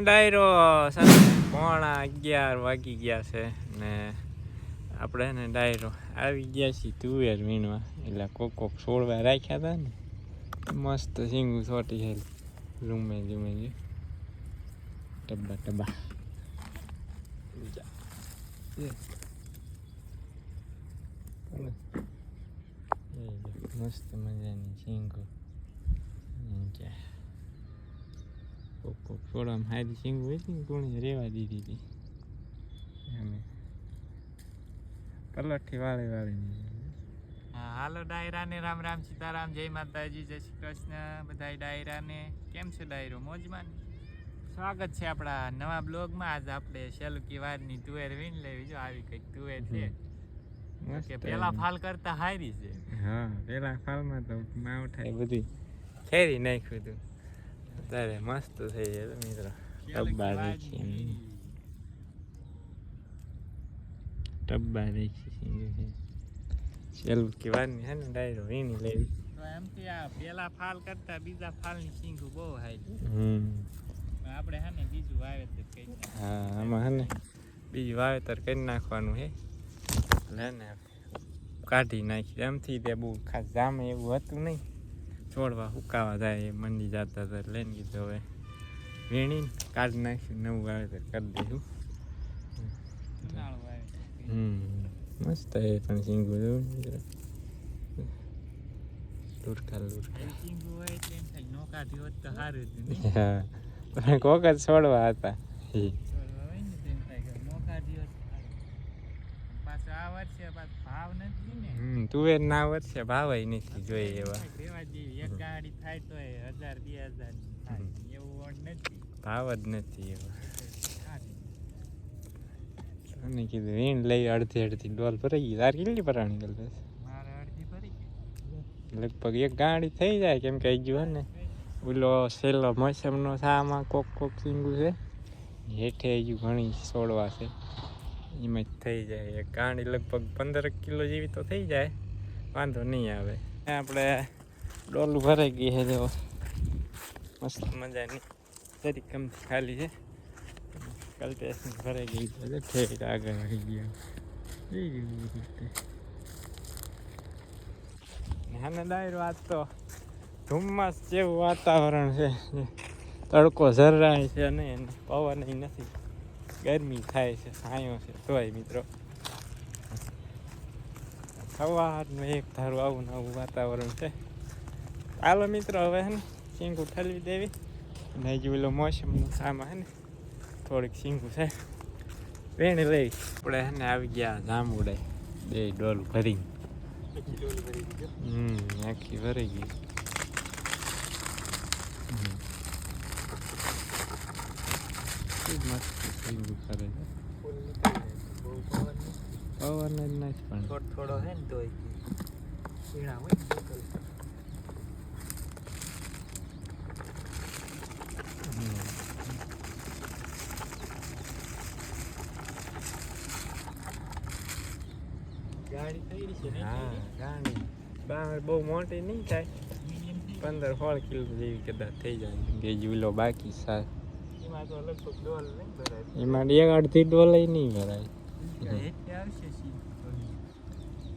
ડાયરો પોણા અગિયાર વાગી ગયા છે ને આપણે ને ડાયરો આવી ગયા છીએ તુવેર વીણવા. એટલે કોક કોક છોડવા રાખ્યા હતા ને. મસ્ત સિંગું છોટી છે રૂમે જુમે જે. ટબ્બા ટબ્બા મસ્ત મજાની સિંગો જા. કોક કોક હારી સિંગ હોય ને કોણે રેવા દીધી. હતી અમે પલટથી વાળે વાળીને. હા હાલો ડાયરાને રામ રામ સીતારામ જય માતાજી જય શ્રી કૃષ્ણ બધા ડાયરાને. કેમ છે ડાયરો? મોજમાં સ્વાગત છે આપણા નવા બ્લોગમાં. આજ આપણે શેલુકી વારની તુવેર વીણ લેવી. જો આવી કંઈક તુવેર છે. કે પેલા ફાલ કરતા હારી છે. હા પેલા ફાલમાં તો માવઠા બધી ખેરી નાખ્યું હતું ત્યારે મસ્ત થઈ જાય મિત્રો ટબ્બા એમ. ટબ્બા છે છેલ્લું કે વારની છે ને ડાયરો વીણી લેવી તો એમથી આ પેલા ફાલ કરતા બીજા ફાલની સિંગું બહુ હારી હમ આપણે હે ને બીજું વાવેતર કરી. હા આમાં હે ને બીજું વાવેતર કરી નાખવાનું હે એટલે ને કાઢી નાખી એમથી તે બહુ ખાસ જામે એવું હતું નહીં છોડવા સુકાવા જાય એ મંડી જતા હતા લઈને કીધું હવે. વીણીને કાઢી નાખ્યું નવું વાવેતર કરી દઈશું. હમ મસ્ત એ પણ સિંગુ જોવું લુટકા લુટકા કોક જ છોડવા હોય એટલે એમ થાય નો કાઢ્યું હોત તો સારું હતું નહીં હા પણ કોક જ છોડવા હતા હી. છોડવા હોય ને તો એમ થાય કે નો કાઢ્યું હોત તો સારું. પાછો આ વર્ષે ભાવ નથી ને. તુવેર ના વર્ષે ભાવ નથી જોઈએ એવા. એક ગાડી થાય તો હજાર બે હજાર એવું નથી. ભાવ જ નથી એવા. અને કીધું? વીણ લઈ અડધી અડધી ડોલ ભરાઈ ગઈ. તાર કેટલી ભરાણી ગયેલ મારે અડધી ભરી લગભગ એક ગાડી થઈ જાય કેમ કે હજુ ને ઓલો સેલો મોસમનો સામાં કોક કોક સિંગુ છે. હેઠે હજુ ઘણી છોડવા છે. એમાં જ થઈ જાય. કાંડી લગભગ પંદર કિલો જેવી તો થઈ જાય. વાંધો નહીં આવે. આપણે ડોલું ભરાઈ ગઈ છે, જો. મસ્ત મજાની. તરી કમથી ખાલી છે. કલ્પેશની ભરાઈ ગઈ છે ઠેક આગળ આવી ગયા. એ રીતે નાના ડાયરો આજ તો ધુમ્મસ જેવું વાતાવરણ છે. તડકો જરાય છે નહીં પવન નથી. ગરમી થાય છે, સાયો છે. તોય મિત્રો, સવારનું એક ધારું આવું નવું વાતાવરણ છે. ચાલો મિત્રો, હવે હે ને શીંગું ઠલવી દેવી. અને હજી ઓલો મોસમનું સામા હે ને, થોડીક શીંગું છે. વેણી લઈ. આપણે હે ને આવી ગયા જાંબુડે બે ડોલ ભરી હમ, આખી ભરી ગઈ. મસ્ત શીંગું કરે છે પવન જ નથી પણ થોડો થોડો હે ને તોય પીણા હોય બહુ મોટી નહીં થાય. પંદર સોળ કિલો જેવી કદાચ થઈ જાય. બે જુલો બાકી સા એમાં તો લગભગ ડોલ નહીં ભરાય. એમાં એક અડધી ડોલ નહીં ભરાય.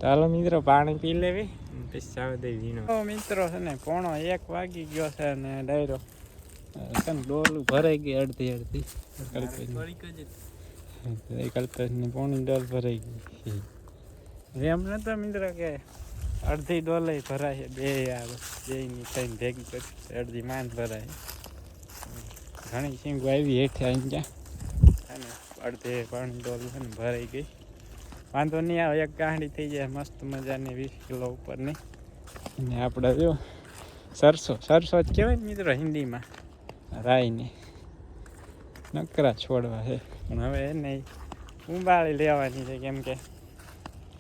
ચાલો મિત્રો પાણી પી લેવી. દઈ વીણો. મિત્રો છે ને પોણો એક વાગી ગયો છે ને ડાયરો. છે ને ડોલ ભરાઈ ગઈ અડધી અડધી. કલ્પેશની. પોણી ડોલ ભરાઈ ગઈ એમ નતો મિત્રો કે અડધી ડોલે ભરાય બે યાર બે ની થઈને ભેગી કરી અડધી માંડ ભરાય. ઘણી સિંગો આવી હેઠે આવી ગયા. અને અડધે પાણી ડોલ ભરાઈ ગઈ. વાંધો નહીં આવે એક ગાંડી થઈ જાય, મસ્ત મજાની વીસ કિલો ઉપરની. અને આપણે જો, સરસો સરસો જ કહેવાય મિત્રો હિન્દીમાં. રાઈને નકરા છોડવા છે. પણ હવે નહીં ઉંબાળી લેવાની છે, કેમ કે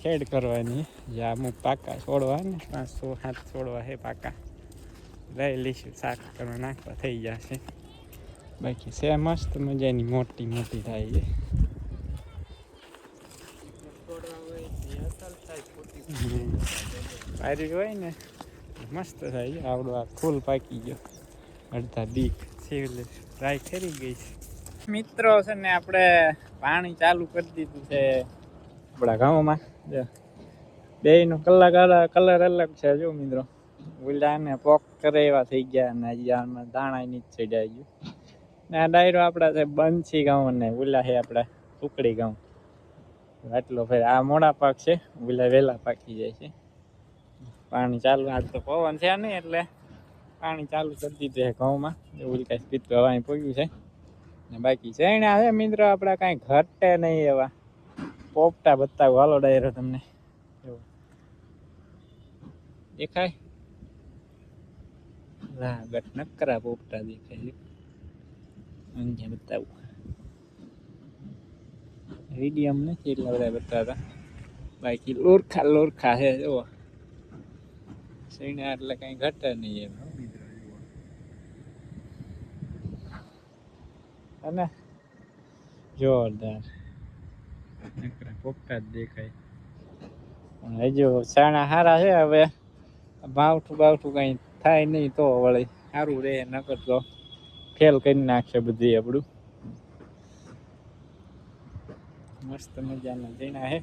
ખેડ કરવાની જે અમુક પાકા છોડવા ને, પાંચસો સાત છોડવા છે પાકા. લઈ લઈશું શાક કરવા, નાખવા થઈ જશે. બાકી છે મસ્ત મજાની મોટી મોટી થાય છે પારી હોય ને મસ્ત થાય છે આવડો આ ફૂલ પાકી ગયો. અડધા દીક સિવિલ ટ્રાય કરી ગઈ છે. મિત્રો છે ને આપણે પાણી ચાલુ કરી દીધું છે આપણા ગામમાં. બે નો કલાક કલર અલગ છે જો મિત્રો. ઉલ્લા ને પોક કરે એવા થઈ ગયા ને હજી આમાં દાણા નીચે ચડાઈ ગયું. આ ડાયરો આપણા છે બંસી ગામ ને ઉલ્લા છે આપણા ઉકડી ગામ આટલો ફેર આ મોડા પાક છે ઉલ્લા વહેલા પાકી જાય છે. પાણી ચાલુ, આજ તો પવન છે નહીં એટલે પાણી ચાલુ કરી દીધું છે ઘઉંમાં. એવું કાંઈ સ્પીડ હવા પગ્યું છે. ને બાકી જૈણા છે મિત્રો, આપણા કાંઈ ઘટે નહીં એવા. પોપટા બતાવું, હાલો ડાયરો તમને. દેખાય? લાગત નકરા પોપટા દેખાય. અહીંયા બતાવું. રેડિયમ નથી એટલા બધા બતાવતા. બાકી લોરખા લોરખા છે જો સૈણા એટલે કઈ ઘટે નહીં એમ અને જોરદાર. પોપટા જ દેખાય. હજુ સાણા સારા છે હવે ભાવઠું બાવઠું કઈ થાય નહીં તો વળી સારું રહે નકર તો ફેલ કરી નાખશે બધી આપણું. મસ્ત મજાના જીણા હે.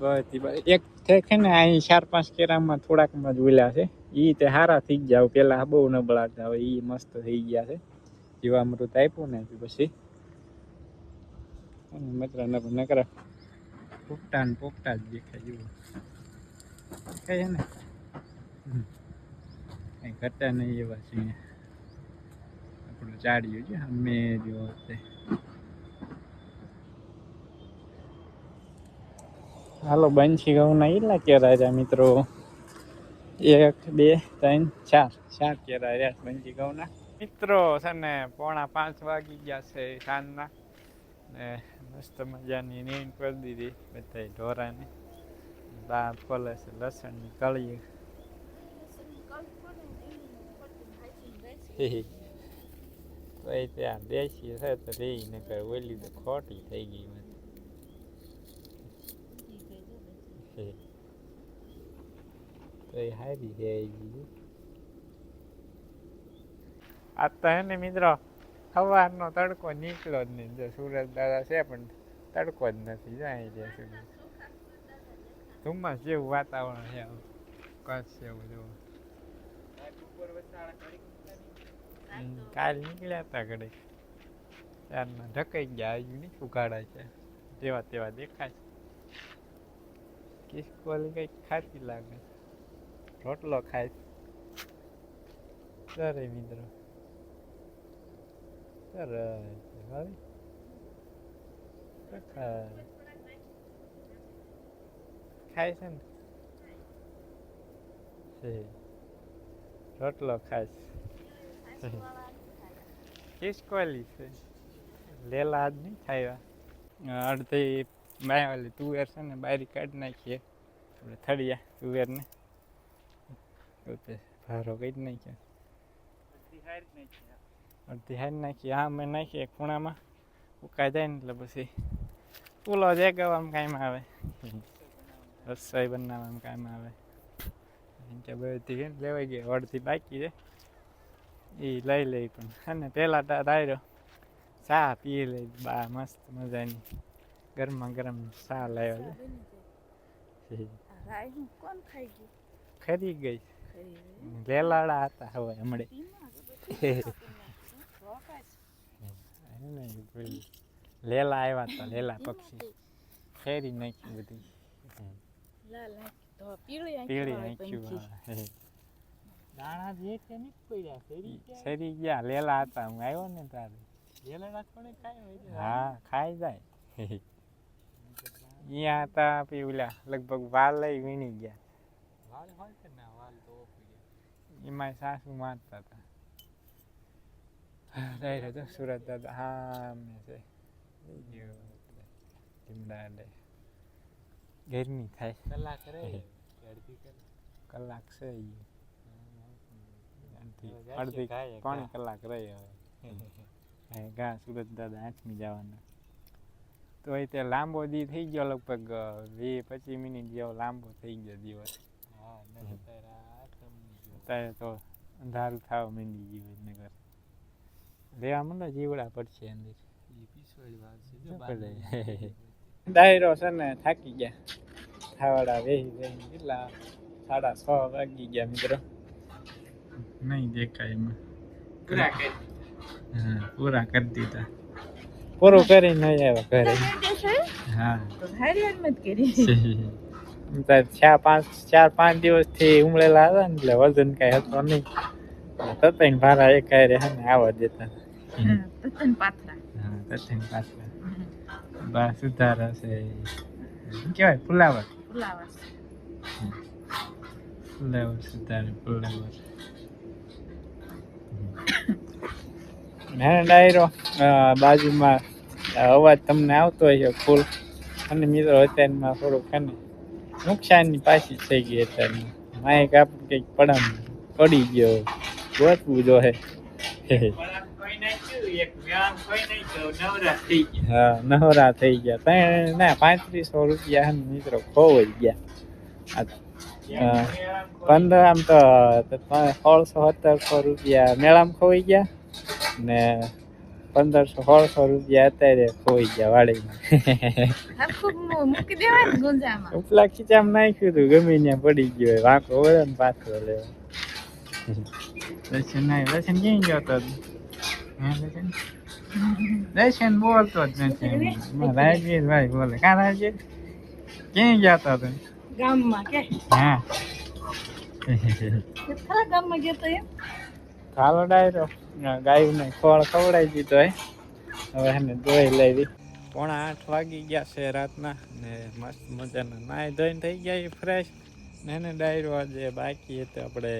બધી એક છે ને અહીં ચાર પાંચ કેરામાં થોડાકમાં જ ઉલ્યા છે. ઈ તે સારા થઈ ગયા. પેલા બહુ નબળા હતા. હવે ઈ મસ્ત થઈ ગયા છે. જીવામૃત આપ્યું ને પછી. મિત્ર નકરા પોપટા ને પોપટા જ દેખાય જુઓ કઈ છે ને? કઈ કરતા નહીં એવા છે આપણું ચાડ્યું છે અમે જો હાલો બંછી ઘઉંના એટલા કેરા છે મિત્રો? એક બે ત્રણ ચાર. ચાર કેરા રહ્યા બંછી ઘઉંના મિત્રો છે ને પોણા પાંચ વાગી ગયા છે સાંજના. ને મસ્ત મજાની નીંદ કરી દીધી બધા ઢોરાની. બા ફોલે છે લસણની કળી તો એ ત્યાં દેશી છે તો રે ને કઈ ઓલી તો ખોટી થઈ ગઈ મને તો એ હારી જાય ગઈ આ તો હે ને મિત્રો સવારનો તડકો નીકળ્યો જ નહીં જો સુરત દાદા છે પણ તડકો જ નથી જાય ત્યાં સુધી ધુમ્મસ જેવું વાતાવરણ છે. કચ્છ જેવું જો કાલ નીકળ્યા હતા ઘડે ત્યારના ઢકાઈ ગયા હજુ નહીં ઉઘાડા છે. જેવા તેવા દેખાય કિસકોલી કંઈક ખાતી લાગે. રોટલો ખાય સરે મિત્રો. સરસ હવે ખાય? ખાય છે ને? રોટલો ખાય છે. કિસકોલી છે. લેલા આજ નહીં ખાયા અડધી બાય વાલી તુવેર છે ને બારી કાઢી નાખીએ. આપણે થળિયા તુવેરને. ભારો કાઢી નાખ્યા. અડધી હારી નાખીએ હા. મેં નાખીએ ખૂણામાં. ઉકાઈ જાય ને એટલે પછી પુલો જે ગવામાં કાંઈમાં આવે. રસોઈ બનાવવામાં કાંઈમાં આવે. કે બધી લેવાઈ ગઈ અડધી બાકી છે. એ લઈ લઈ પણ અને પહેલાં તા ડાયરો ચા પી લઈ બા મસ્ત મજાની. ગરમા ગરમ ચા લાવ્યો છે. ખરી ગઈ. ખરી લેલાડા હતા હવે હમણે. લેલા આવ્યા હતા લેલા પક્ષી. ફેરી નાખ્યું બધી. નાખી પીળી નાખ્યું. દાણા જે તે નહીં પડ્યા. ફેરી ગયા. સરી ગયા. લેલા હતા. હું આવ્યો ને તારે. લેલા થોડે ખાય હા ખાઈ જાય. અહીંયા હતા પી ઓલા. લગભગ વાલ લઈ વીણી ગયા. વાલ હોય કે ના વાલ તો એમાં સાસુ મારતા હતા. તો સુરત દાદા. હા મેં છે લીમડા ગરમી થાય. કલાક રહે. કલાક. છે ઈ. અડધી ગા. કલાક રહી હવે. ગા સુરત દાદા આઠમી જવાના. તો એ તે લાંબો દી થઈ ગયો લગભગ વીસ પચીસ મિનિટ જેવો લાંબો થઈ ગયો દિવસ. અત્યારે તો અંધારું થવા મીંડી ગયું નગર. રેવા મને જીવડા પડશે અંદર. ડાયરો છે ને થાકી ગયા. ખાવાડા વેહી વેહી કેટલા? સાડા છ વાગી ગયા મિત્રો. નહીં દેખાય એમાં. પૂરા કરી હા પૂરા કરી દીધા. પૂરું કરીને નહીં આવ્યા ઘરે. હા. તો હારી હારી મત કરી. ચાર પાંચ ચાર પાંચ દિવસથી ઉમળેલા હતા ને એટલે વજન કઈ હતો નહીં. તતઈને ભારા એક હારે હે ને આવવા દેતા. હા, તો તને પાથરા. હા બા સુધારા છે. કેવાય કહેવાય? ફુલાવર ફુલાવર સુધારે ફુલાવર ના ડાયરો બાજુમાં અવાજ તમને આવતો હોય છે ફૂલ અને મિત્રો, અત્યારમાં થોડુંક અને નુકસાનની પાછી થઈ ગઈ અત્યારમાં માઇક આપણે કંઈક પડામ પડી ગયો. ગોતવું જો ગયા હા, નવરા થઈ ગયા. ત્રણ ના, પાંત્રીસો રૂપિયા હે મિત્રો, ખોવાઈ ગયા. હા. પંદર આમ તો સોળસો સત્તરસો રૂપિયા મેળામાં ખોવાઈ ગયા ને પંદરસો સોળસો રૂપિયા અત્યારે ખોવાઈ ગયા વાડીમાં. ઉપલા ખીચામાં નાખ્યું હતું ગમે ત્યાં પડી ગયો વાંકો વળે ને પાછો લેવો દર્શન ના દર્શન ક્યાં ગયો દર્શન? બોલતો જ નથી રાજવીર ભાઈ બોલે કાં રાજવીર? ક્યાં ગયા તા તમે ગામમાં કે? હા. ખરા ગામમાં ગયો તો એમ? ખોળ ખવડાવી દીધો હે. હવે એને લેવી. પોણા આઠ વાગી ગયા છે રાતના. ને મસ્ત મજાના નાય ધોઈને થઈ ગયા ફ્રેશ ને એને ડાયરો આજે બાકી હતું. આપણે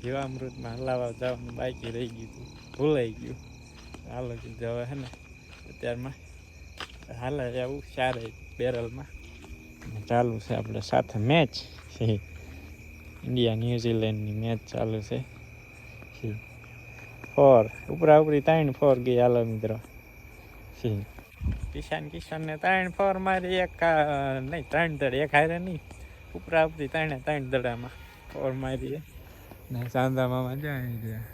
જીવામૃતમાં હલાવા જવાનું બાકી રહી ગયું હતું. ભૂલાઈ ગયું. હાલો કીધું હવે હે ને. અત્યારમાં હાલે એવું ચારે બેરલમાં. ચાલુ છે, આપણે સાથે મેચ ઇન્ડિયા ન્યૂઝીલેન્ડની મેચ ચાલુ છે. ફોર ઉપરા ઉપરી ત્રણ ફોર ગઈ. હાલો મિત્રો. કિશાન કિશાન ને ત્રણ ફોર મારી એક, નહીં, ત્રણ દડ એક હારે નહીં. ઉપરા ઉપરી ત્રણે ત્રણ દડામાં ફોર મારી છે. ને સાંદામાં મજા આવી ગયા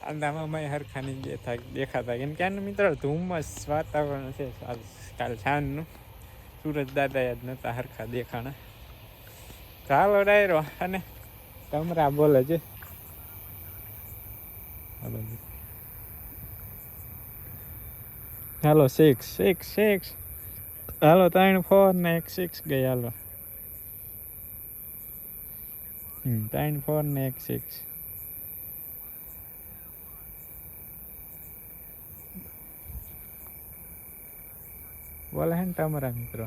સાંદામાં મેં હરખાની જે દેખા દેખાતા કેમ કે આનું મિત્રો, ધુમ્મસ વાતાવરણ છે. કાલ સાંજનું સુરજ દાદા યાદ નહોતા હરખા દેખાણા. ચાલો ડાયરો, અને કમરા બોલે છે. Hello six six six hello, ત્રણ ફોર ને એક સિક્સ ગઈ, હાલો. ત્રણ ફોર ને એક સિક્સ બોલે હે ને તમારા મિત્રો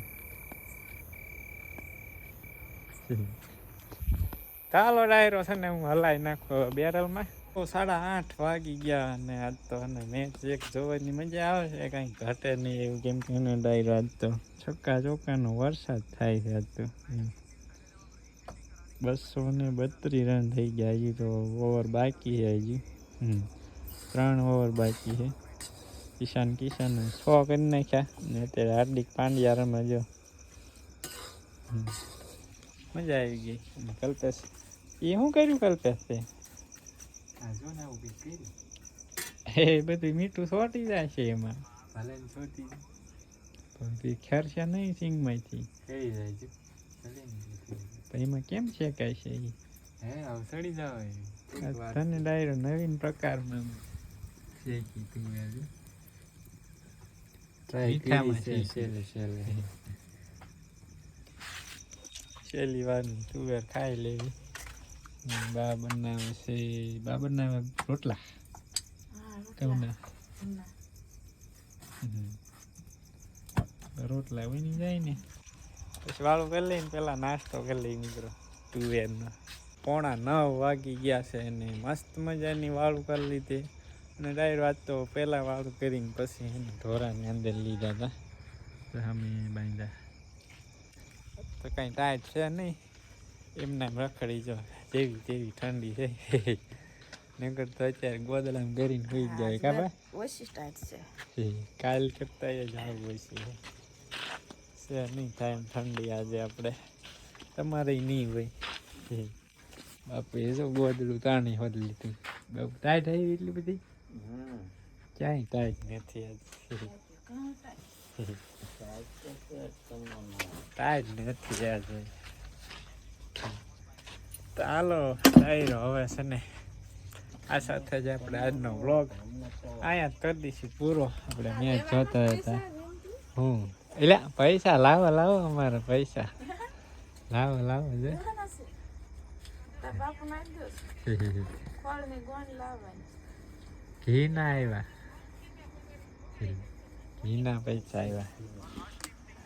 ચાલો ડાયરો છે ને હું હલાઈ નાખો બેરલમાં તો સાડા આઠ વાગી ગયા અને આજ તો અને મેચ એક જોવાની મજા આવે છે કાંઈ ઘટે નહીં એવું કેમ કે એનો ડાયરો આજ તો છક્કા ચોક્કાનો વરસાદ થાય છે આજ તો. બસો ને બત્રીસ રન થઈ ગયા હજી તો ઓવર બાકી છે હજી. ત્રણ ઓવર બાકી છે કિશાન કિશાન છ કરી નાખ્યા. ને અત્યારે હાર્દિક પાંડ્યા રમે જો. મજા આવી ગઈ. કલ્પેશ. એ શું કર્યું કલ્પેશ? તે એ બધું મીઠું સોટી જાય છે એમાં. ભલે પણ તે ખેરશે નહીં સિંગમાંથી. છે. તો એમાં કેમ છે ઈ? હે આવું સડી જાવ તને ડાયરો નવીન પ્રકારમાં શેકી તું આજે મીઠામાં કરી છે. છેલ્લે છેલ્લે છેલ્લી વાર તુવેર ખાઈ લેવી બા બનાવે છે બા બનાવે રોટલા? હમ. રોટલા બની જાય ને. પછી વાળું કરી લઈને પેલા નાસ્તો કરી લઈ મિત્રો તુવેરનો પોણા નવ વાગી ગયા છે અને મસ્ત મજાની વાળું કરી લીધી. અને ડાયર વાત તો પહેલાં વાળું કરીને પછી એને ઢોરાની અંદર લીધા હતા તો અમે બાંધ્યા. તો કાંઈ ટાઈટ છે નહીં. એમને એમ રખડી જો જેવી તેવી ઠંડી છે. નગર તો અત્યારે ગોદલામ કરીને હોઈ જાય કા ભાઈ ઓછી સ્ટાર્ટ છે. કાલ કરતા જ આવું હોય છે. નહીં થાય એમ ઠંડી આજે આપણે. તમારે નહીં હોય. બાપુ જો ગોદડું તાણી હોદ લીધું. બાપુ ટાઈટ આવી એટલી બધી? ક્યાંય ટાઈટ નથી ટાઈટ નથી આજે તો હાલો ડાયરો હવે છે ને આ સાથે જ આપણે આજનો વ્લોગ અહીંયા કરી દઈશું પૂરો. આપણે મેચ જોતા હતા. હું? એટલે પૈસા લાવો લાવો અમારે પૈસા. લાવો લાવો છે બાપુ નાખી દો લાવવાની. ઘી ના આવ્યા ઘીના પૈસા આવ્યા.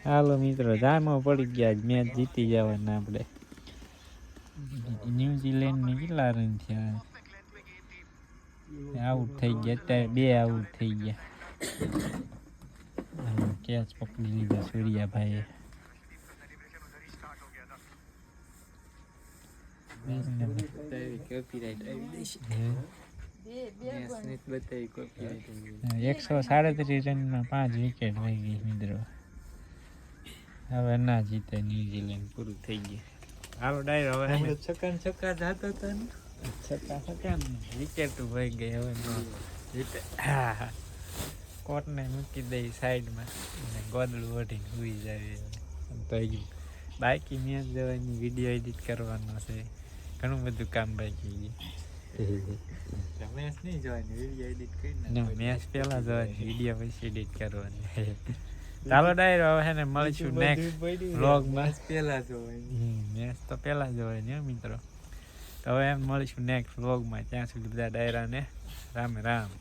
હાલો મિત્રો જામો પડી ગયા મેચ જીતી જવાના આપણે. ન્યુઝીલેન્ડની કેટલા રન થયા? આઉટ થઈ ગયા. અત્યારે બે આઉટ થઈ ગયા. કેચ પકડી લીધા સૂર્યાભાઈએ. એકસો સાડત્રીસ રનમાં પાંચ વિકેટ વહી ગઈ મિત્રો. હવે ના જીતે ન્યુઝીલેન્ડ પૂરું થઈ ગયું. હાલો ડાયર હવે. છક્કા છક્કા જાતો હતો ને? છક્કા છક્કા વિકેટ વહી ગઈ હવે નો જીતે. કોટને મૂકી દઈ સાઈડમાં. અને ગોદડું ઓઢીને સુઈ જાય ગયું. બાકી મેચ જવાની વીડિયો એડિટ કરવાનો છે. ઘણું બધું કામ બાકી છે. મેચ નહીં જોવાની વીડિયો એડિટ કરી ના મેચ પહેલા જોવાની. વીડિયો પછી એડિટ કરવાની. ચાલો ડાયરો હવે ને મળીશું નેક્સ્ટ વ્લોગમાં પેલા જોવાની. મેચ તો પહેલા જોવાની મિત્રો. તો હવે એમ મળીશું નેક્સ્ટ વ્લોગમાં ત્યાં સુધી બધા ડાયરાને રામ રામ.